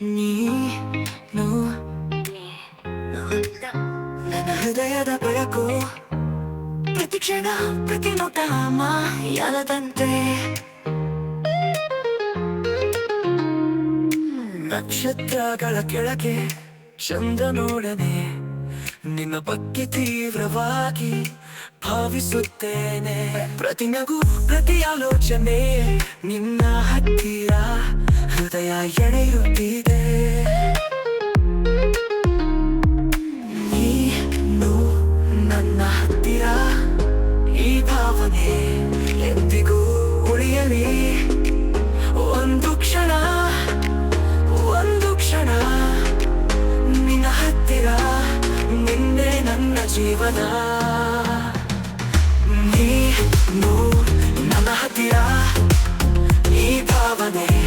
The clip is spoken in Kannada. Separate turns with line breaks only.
ನೀನು ನನ್ನ ಹೃದಯದ ಬೆಳಕು, ಪ್ರತಿ ಕ್ಷಣ, ಪ್ರತಿ ನೋಟ ಮಾಯಾದಂತೆ. ನಕ್ಷತ್ರಗಳ ಕೆಳಗೆ ಚಂದ್ರನೊಡನೆ ನಿನ್ನ ಬಗ್ಗೆ ತೀವ್ರವಾಗಿ ಭಾವಿಸುತ್ತೇನೆ. ಪ್ರತಿ ನಗು, ಪ್ರತಿ ಆಲೋಚನೆ ನಿನ್ನ ಹತ್ತಿರ, ಹೃದಯ ಎಳೆಯುತ್ತಿದೆ ಭಾವನೆ ಎಂದಿಗೂ ಉಳಿಯಲಿ. ಒಂದು ಕ್ಷಣ ಒಂದು ಕ್ಷಣ. ನಿನ್ನ ಹತ್ತಿರ, ನಿನ್ನೆ ಜೀವನ. ನೀ ನನ್ನ ಹತ್ತಿರ, ಈ ಭಾವನೆ.